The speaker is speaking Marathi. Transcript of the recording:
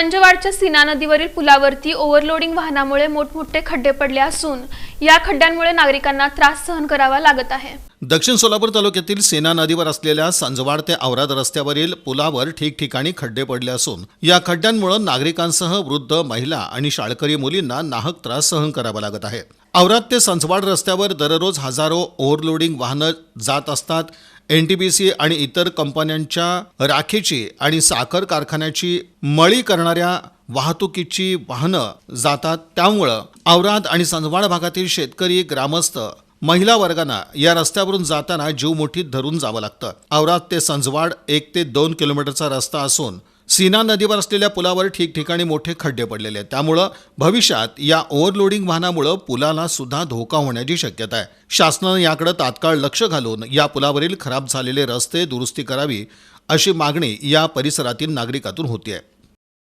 संजवाडच्या सीना नदीवरील पुलावरती ओव्हरलोडिंग वाहनामुळे मोठमोठे खड्डे पडले असून या खड्ड्यांमुळे नागरिकांना त्रास सहन करावा लागत आहे. दक्षिण सोलापूर तालुक्यातील सेना नदीवर असलेल्या संजवाड ते औराद रस्त्यावरील पुलावर ठिकठिकाणी खड्डे पडले असून या खड्ड्यांमुळे नागरिकांसह वृद्ध महिला आणि शाळकरी मुलींना नाहक त्रास सहन करावा लागत आहे. औरात ते संजवाड रस्त्यावर दररोज हजारो ओव्हरलोडिंग वाहनं जात असतात. एन टी बी सी आणि इतर कंपन्यांच्या राखेची आणि साखर कारखान्याची मळी करणाऱ्या वाहतुकीची वाहनं जातात. त्यामुळं औराद आणि संजवाड भागातील शेतकरी ग्रामस्थ महिला वर्गांना या रस्त्यावरून जाताना जीव मुठीत धरून जावं लागतं. औराद ते संजवाड एक ते दोन किलोमीटरचा रस्ता असून सीना नदीवर असलेल्या पुलावर ठिकठिकाणी मोठे खड्डे पडलेले आहेत. त्यामुळं भविष्यात या ओव्हरलोडिंग वाहनामुळं पुलाला सुद्धा धोका होण्याची शक्यता आहे. शासनानं याकडे तात्काळ लक्ष घालून या पुलावरील खराब झालेले रस्ते दुरुस्ती करावी अशी मागणी या परिसरातील नागरिकातून होती आहे